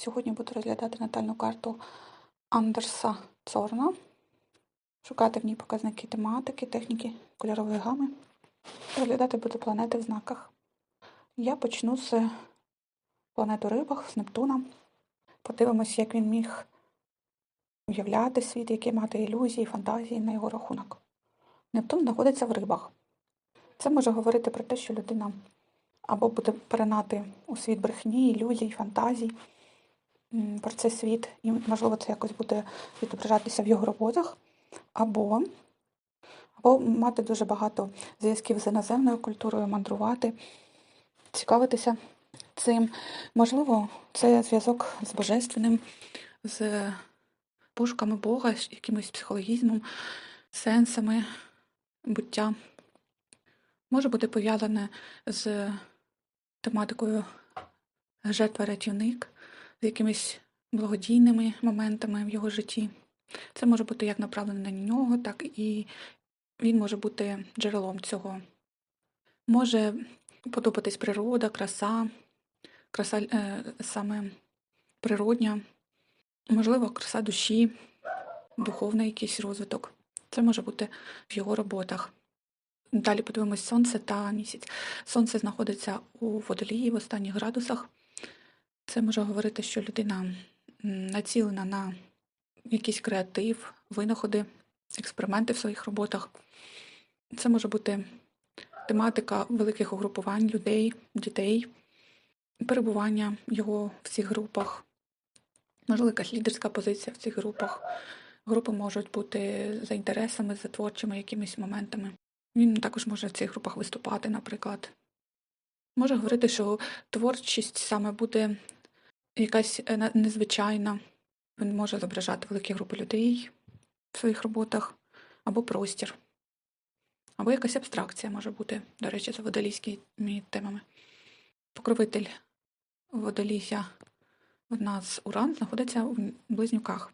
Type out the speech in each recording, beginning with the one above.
Сьогодні буду розглядати натальну карту Андерса Цорна, шукати в ній показники тематики, техніки кольорової гами. Розглядати буду планети в знаках. Я почну з планети у рибах, з Нептуна. Подивимось, як він міг уявляти світ, які мати ілюзії, фантазії на його рахунок. Нептун знаходиться в рибах. Це може говорити про те, що людина або буде перенати у світ брехні, ілюзій, фантазій про цей світ, і, можливо, це якось буде відображатися в його роботах, або, або мати дуже багато зв'язків з іноземною культурою, мандрувати, цікавитися цим. Можливо, це зв'язок з божественним, з пошуками Бога, з якимось психологізмом, сенсами буття. Може бути пов'язане з тематикою жертва-рятівник, з якимись благодійними моментами в його житті. Це може бути як направлене на нього, так і він може бути джерелом цього. Може подобатись природа, краса, краса е, саме природня, можливо, краса душі, духовний якийсь розвиток. Це може бути в його роботах. Далі подивимось сонце та місяць. Сонце знаходиться у водолії в останніх градусах. Це може говорити, що людина націлена на якийсь креатив, винаходи, експерименти в своїх роботах. Це може бути тематика великих угрупувань людей, дітей, перебування його в цих групах, можливо, якась лідерська позиція в цих групах. Групи можуть бути за інтересами, за творчими якимись моментами. Він також може в цих групах виступати, наприклад. Може говорити, що творчість саме буде якась е, незвичайна. Він може зображати великі групи людей в своїх роботах, або простір, або якась абстракція може бути, до речі, за водолійськими темами. Покровитель водолія в нас Уран знаходиться в близнюках.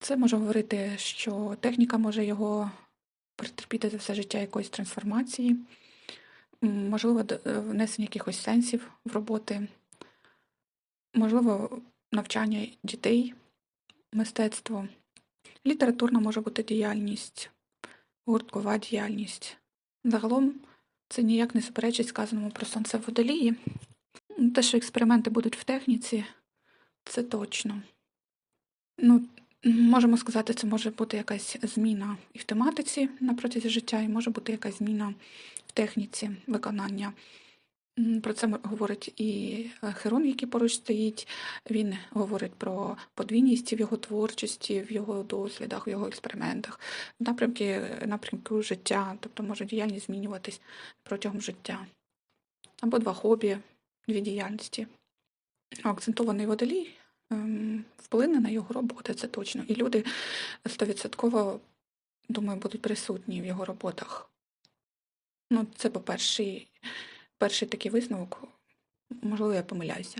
Це може говорити, що техніка може його претерпіти за все життя якоїсь трансформації, можливо, внесення якихось сенсів в роботи, можливо, навчання дітей, мистецтво. Літературна може бути діяльність, гурткова діяльність. Загалом це ніяк не суперечить сказаному про сонце в водолії. Те, що експерименти будуть в техніці, це точно. Ну, можемо сказати, це може бути якась зміна і в тематиці на протязі життя, і може бути якась зміна в техніці виконання. Про це говорить і е, Херон, який поруч стоїть. Він говорить про подвійність в його творчості, в його дослідах, в його експериментах, напрямки, напрямки життя, тобто може діяльність змінюватись протягом життя. Або два хобі, дві діяльності. Акцентований водолій ем, вплине на його роботи, це точно. І люди стовідсотково, думаю, будуть присутні в його роботах. Ну, це по-перше, перший такий висновок, можливо, я помиляюся.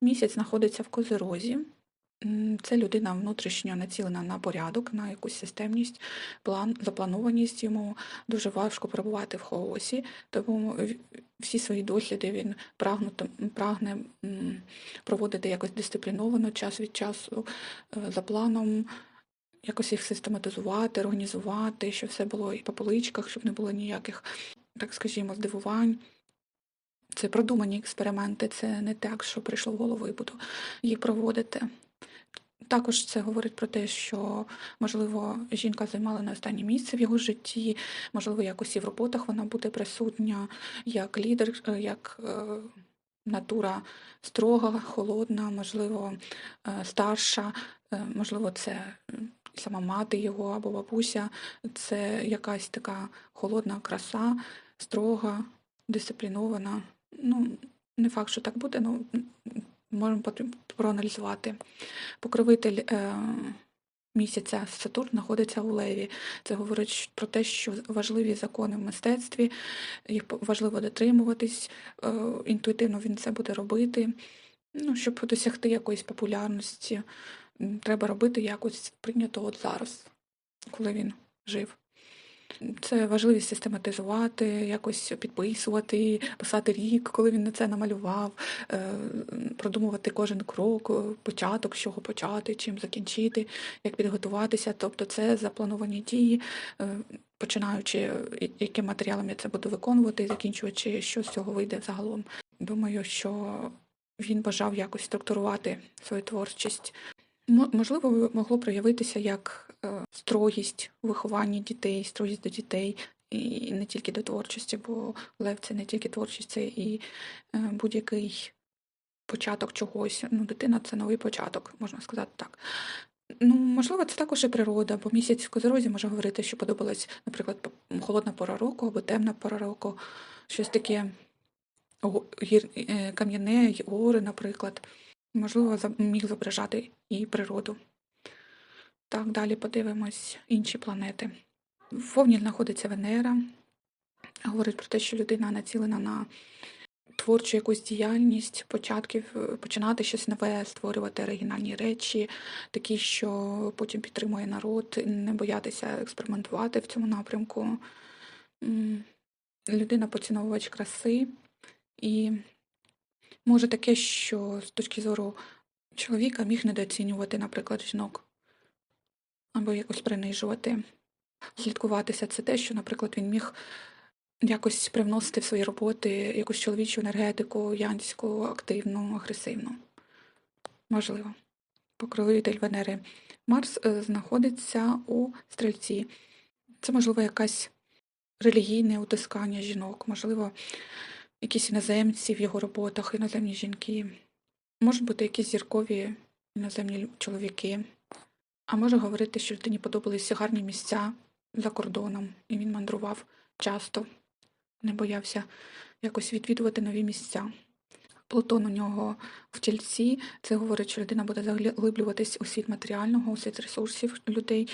Місяць знаходиться в козирозі. Це людина внутрішньо націлена на порядок, на якусь системність, план, запланованість. Йому дуже важко перебувати в хаосі, тому всі свої досліди він прагнути, прагне проводити якось дисципліновано час від часу, е, за планом, якось їх систематизувати, організувати, щоб все було і по поличках, щоб не було ніяких, так скажімо, здивувань. Це продумані експерименти, це не так, що прийшло в голову і буду їх проводити. Також це говорить про те, що, можливо, жінка займала не останнє місце в його житті, можливо, якось і в роботах вона буде присутня як лідер, е, як е, натура строга, холодна, можливо, е, старша, можливо, це сама мати його або бабуся, це якась така холодна краса, строга, дисциплінована. Ну, не факт, що так буде, ну можемо проаналізувати. Покровитель е, місяця Сатурн знаходиться у Леві. Це говорить про те, що важливі закони в мистецтві, їх важливо дотримуватись, е, інтуїтивно він це буде робити. Ну, щоб досягти якоїсь популярності, треба робити якось прийнято от зараз, коли він жив. Це важливість систематизувати, якось підписувати, писати рік, коли він на це намалював, е, продумувати кожен крок, е, початок, з чого почати, чим закінчити, як підготуватися. Тобто це заплановані дії, е, починаючи, яким матеріалом я це буду виконувати, закінчуючи, що з цього вийде загалом. Думаю, що він бажав якось структурувати свою творчість. Мо- Можливо, могло проявитися як е, строгість у вихованні дітей, строгість до дітей, і не тільки до творчості, бо лев це не тільки творчість, це і е, будь-який початок чогось. Ну, дитина це новий початок, можна сказати так. Ну, можливо, це також і природа, бо місяць в козерозі може говорити, що подобалась, наприклад, холодна пора року або темна пора року, щось таке е, кам'яне, гори, наприклад. Можливо, міг зображати і природу. Так, далі подивимось інші планети. В Овні знаходиться Венера. Говорить про те, що людина націлена на творчу якусь діяльність, початків, починати щось нове, створювати оригінальні речі, такі, що потім підтримує народ, не боятися експериментувати в цьому напрямку. Людина поціновувач краси і може таке, що з точки зору чоловіка міг недооцінювати, наприклад, жінок або якось принижувати. Слідкуватися це те, що, наприклад, він міг якось привносити в свої роботи якусь чоловічу енергетику, янську, активну, агресивну. Можливо. Покровитель Венери Марс е, знаходиться у стрільці. Це, можливо, якась релігійне утискання жінок, можливо, якісь іноземці в його роботах, іноземні жінки. Можуть бути якісь зіркові іноземні чоловіки. А може говорити, що людині подобалися гарні місця за кордоном, і він мандрував часто, не боявся якось відвідувати нові місця. Плутон у нього в тільці, це говорить, що людина буде заглиблюватись у світ матеріального, у світ ресурсів людей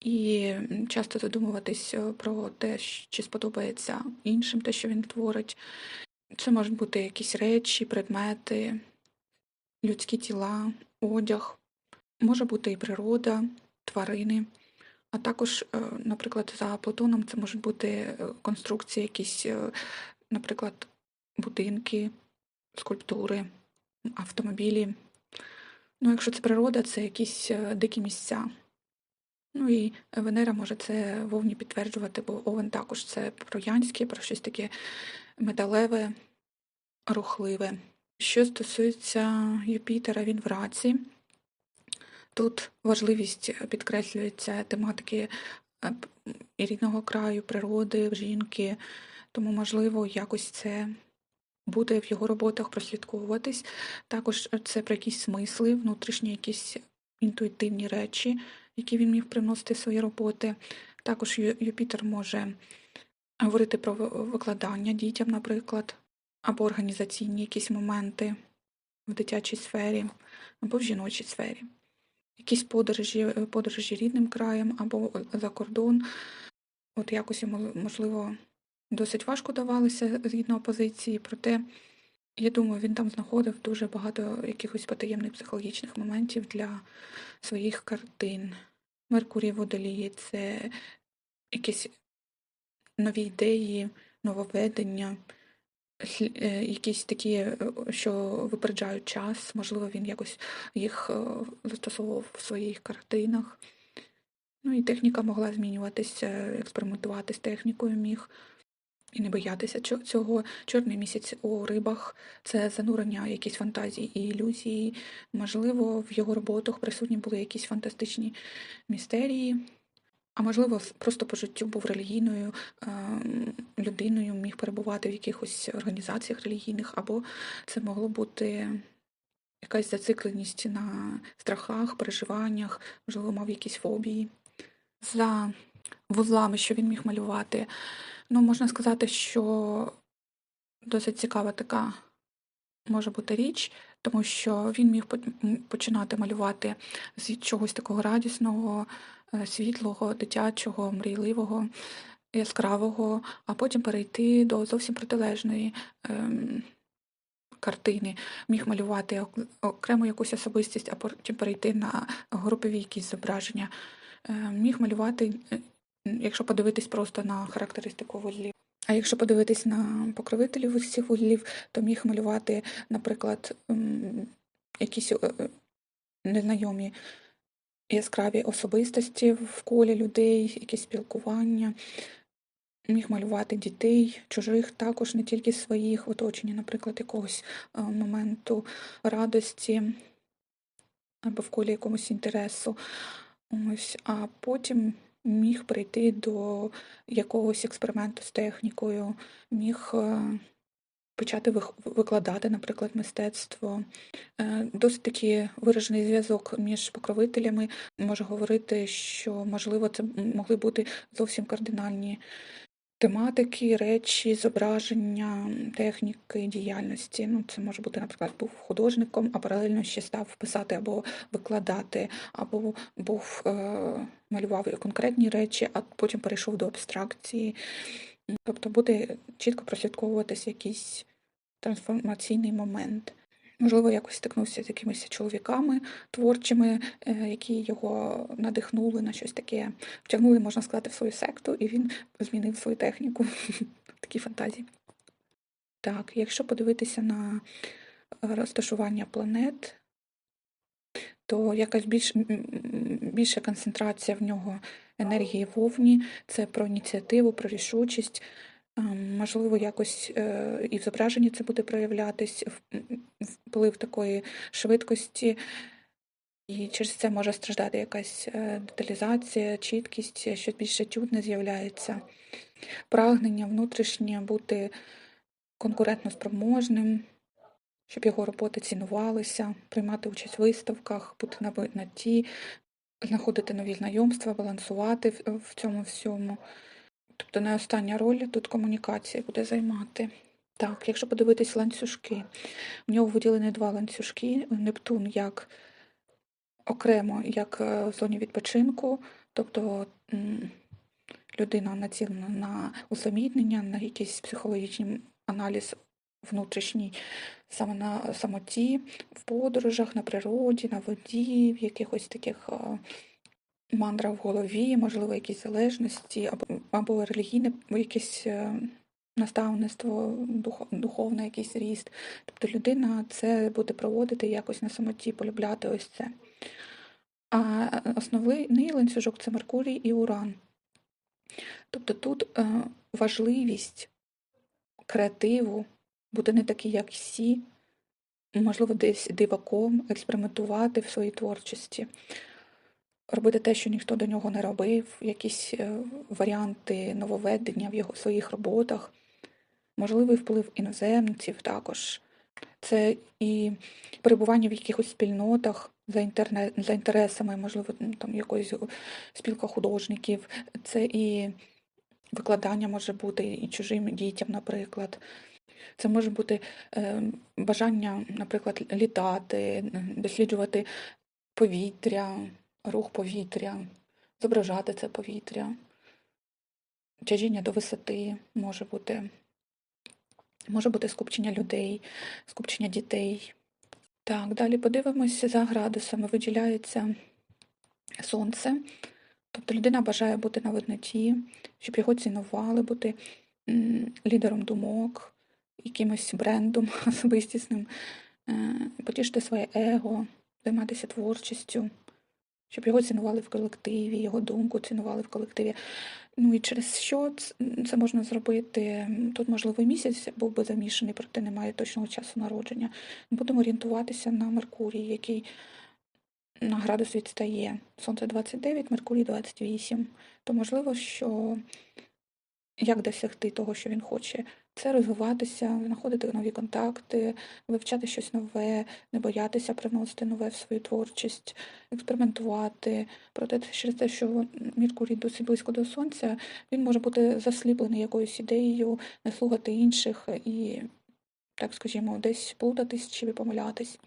і часто задумуватись е, про те, чи сподобається іншим те, що він творить. Це можуть бути якісь речі, предмети, людські тіла, одяг, може бути і природа, тварини. А також, е, наприклад, за Плутоном це можуть бути е, конструкції, якісь, е, наприклад, будинки, скульптури, автомобілі. Ну, якщо це природа, це якісь дикі місця. Ну і Венера може це вовні підтверджувати, бо Овен також це про янське, про щось таке металеве, рухливе. Що стосується Юпітера, він в раці. Тут важливість е, підкреслюється тематики е, рідного краю, природи, жінки, тому, можливо, якось це буде в його роботах прослідковуватись. Також е, це про якісь смисли, внутрішні якісь інтуїтивні речі, які він міг приносити в свої роботи. Також Юпітер може говорити про викладання дітям, наприклад, або організаційні якісь моменти в дитячій сфері, або в жіночій сфері якісь подорожі, подорожі рідним краєм або за кордон. От якось можливо, досить важко давалися згідно опозиції, проте, я думаю, він там знаходив дуже багато якихось потаємних психологічних моментів для своїх картин. Меркурій Водолії це якісь нові ідеї, нововведення, е, якісь такі, е, що випереджають час. Можливо, він якось їх е, застосовував в своїх картинах. Ну і техніка могла змінюватися, експериментувати з технікою міг і не боятися цього. Чорний місяць у рибах це занурення якісь фантазії і ілюзії. Можливо, в його роботах присутні були якісь фантастичні містерії. А можливо, просто по життю був релігійною ем, людиною, міг перебувати в якихось організаціях релігійних, або це могло бути якась зацикленість на страхах, переживаннях, можливо, мав якісь фобії. За вузлами, що він міг малювати, ну, можна сказати, що досить цікава така може бути річ, тому що він міг по- починати малювати з чогось такого радісного, е, світлого, дитячого, мрійливого, яскравого, а потім перейти до зовсім протилежної ем, картини. Міг малювати ок- окрему якусь особистість, а потім перейти на групові якісь зображення. Е, Міг малювати е, Якщо подивитись просто на характеристику вузлів. А якщо подивитись на покровителів усіх вузлів, то міг малювати, наприклад, якісь е, е, незнайомі яскраві особистості в колі людей, якісь спілкування. Міг малювати дітей, чужих, також не тільки своїх, в оточенні, наприклад, якогось е, моменту радості або в колі якомусь інтересу. Ось, а потім міг прийти до якогось експерименту з технікою, міг е, почати викладати, наприклад, мистецтво. Е, Досить таки виражений зв'язок між покровителями може говорити, що можливо це могли бути зовсім кардинальні тематики, речі, зображення, техніки діяльності. Ну, це може бути, наприклад, був художником, а паралельно ще став писати або викладати, або був е, малював конкретні речі, а потім перейшов до абстракції. Тобто буде чітко прослідковуватись якийсь трансформаційний момент. Можливо, якось стикнувся з якимись чоловіками творчими, е, які його надихнули на щось таке, втягнули, можна сказати, в свою секту, і він змінив свою техніку. Такі фантазії. Так, якщо подивитися на розташування планет, то якась більш, більша концентрація в нього енергії вовні, це про ініціативу, про рішучість. Можливо, якось е, і в зображенні це буде проявлятись, вплив такої швидкості, і через це може страждати якась е, деталізація, чіткість, е, щось більш етюдне з'являється. Прагнення внутрішнє бути конкурентно спроможним, щоб його роботи цінувалися, приймати участь в виставках, бути на видноті, знаходити нові знайомства, балансувати в цьому всьому. Тобто не остання роль тут комунікація буде займати. Так, якщо подивитись ланцюжки, в нього виділені два ланцюжки. Нептун як окремо, як е, в зоні відпочинку, тобто людина націлена на усамітнення, на якийсь психологічний аналіз внутрішній, саме на самоті, в подорожах, на природі, на воді, в якихось таких е, мандра в голові, можливо, якісь залежності, або, або релігійне якесь е, наставництво, духо- духовний якийсь ріст. Тобто людина це буде проводити якось на самоті, полюбляти ось це. А основний ланцюжок це Меркурій і Уран. Тобто тут е, важливість креативу бути не такий, як всі, можливо, десь диваком, експериментувати в своїй творчості, робити те, що ніхто до нього не робив, якісь е, варіанти нововведення в його своїх роботах, можливий вплив іноземців також. Це і перебування в якихось спільнотах за, інтерне... за інтересами, можливо, там якоїсь спілка художників, це і викладання може бути і чужим дітям, наприклад. Це може бути е, бажання, наприклад, літати, досліджувати повітря, рух повітря, зображати це повітря, тяжіння до висоти може бути, може бути скупчення людей, скупчення дітей. Так, далі подивимося за градусами. Виділяється сонце. Тобто людина бажає бути на видноті, щоб його цінували, бути лідером думок, якимось брендом особистісним, е, потішити своє его, займатися творчістю, щоб його цінували в колективі, його думку цінували в колективі. Ну і через що це можна зробити? Тут, можливо, місяць був би замішаний, проте немає точного часу народження. Будемо орієнтуватися на Меркурій, який на градус відстає. Сонце 29, Меркурій 28. То можливо, що як досягти того, що він хоче, це розвиватися, знаходити нові контакти, вивчати щось нове, не боятися привносити нове в свою творчість, експериментувати. Проте через те, що Меркурій досить близько до сонця, він може бути засліплений якоюсь ідеєю, не слухати інших і, так скажімо, десь плутатись чи помилятись.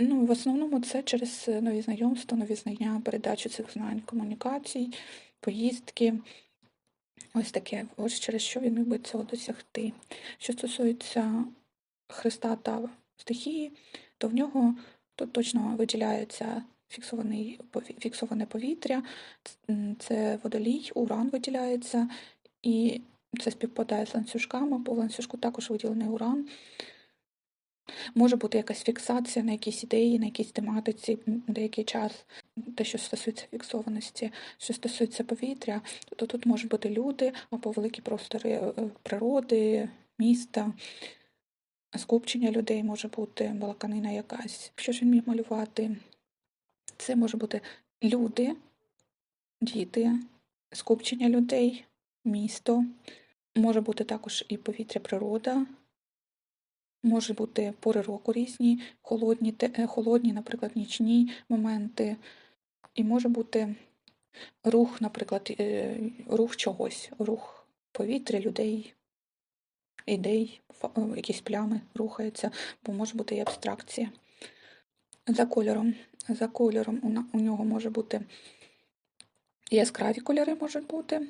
Ну, в основному це через нові знайомства, нові знання, передачу цих знань, комунікацій, поїздки. Ось таке, ось через що він міг цього досягти. Що стосується Христа та стихії, то в нього тут точно виділяється фіксоване повітря, це водолій, уран виділяється, і це співпадає з ланцюжками. бо в ланцюжку також виділений уран. Може бути якась фіксація на якійсь ідеї, на якійсь тематиці деякий час. Те, що стосується фіксованості, що стосується повітря, то тут можуть бути люди або великі простори е, природи, міста, скупчення людей може бути, балаканина якась. Якщо ж він міг малювати, це може бути люди, діти, скупчення людей, місто. Може бути також і повітря, природа. Може бути пори року різні, холодні, е, холодні, наприклад, нічні моменти. І може бути рух, наприклад, е, рух чогось, рух повітря, людей, ідей, е, якісь плями рухаються, бо може бути і абстракція. За кольором. За кольором у нього може бути яскраві кольори можуть бути,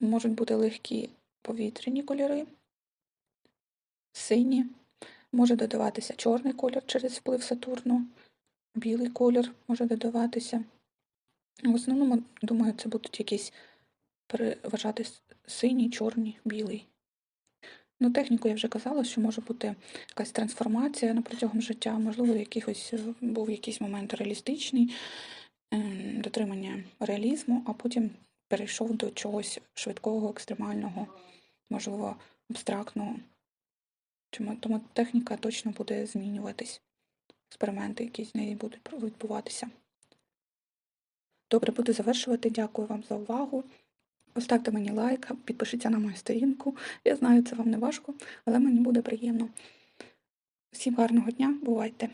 можуть бути легкі повітряні кольори, сині, може додаватися чорний колір через вплив Сатурну, білий колір може додаватися. В основному, думаю, це будуть якісь переважати синій, чорний, білий. Ну, техніку я вже казала, що може бути якась трансформація на протягом життя, можливо, якихось е, був якийсь момент реалістичний, ем, дотримання реалізму, а потім перейшов до чогось швидкого, екстремального, можливо, абстрактного. Тому техніка точно буде змінюватись. Експерименти якісь з неї будуть відбуватися. Добре, буду завершувати. Дякую вам за увагу. Поставте мені лайк, підпишіться на мою сторінку. Я знаю, це вам не важко, але мені буде приємно. Всім гарного дня, бувайте!